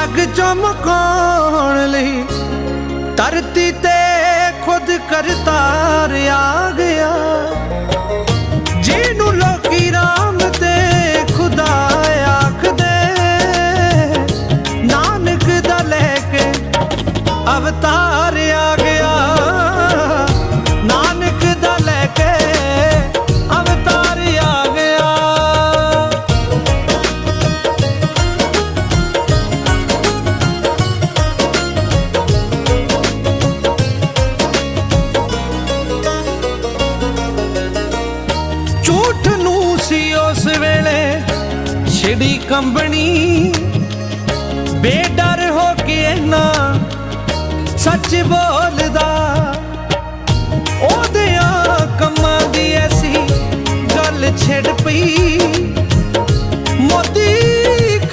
ਜਗ ਚਮਕਾਉਣ ਲਈ ਧਰਤੀ ਤੇ ਖੁਦ ਕਰਤਾਰ ਆ। ਗਿਆ ਜਿਹਨੂੰ ਲੋਕੀ ਰਾਮ ਤੇ ਖੁਦਾ ਆਖਦੇ, ਨਾਨਕ ਦਾ ਲੈ ਕੇ ਅਵਤਾਰ ਸੀ ਉਸ ਵੇਲੇ ਛਿੜੀ ਕੰਬਣੀ। ਬੇਡਰ ਹੋ ਕੇ ਨਾ ਸੱਚ ਬੋਲਦਾ। ਉਹਦਿਆਂ ਕੰਮਾਂ ਦੀ ਐਸੀ ਗੱਲ ਛਿੜ ਪਈ।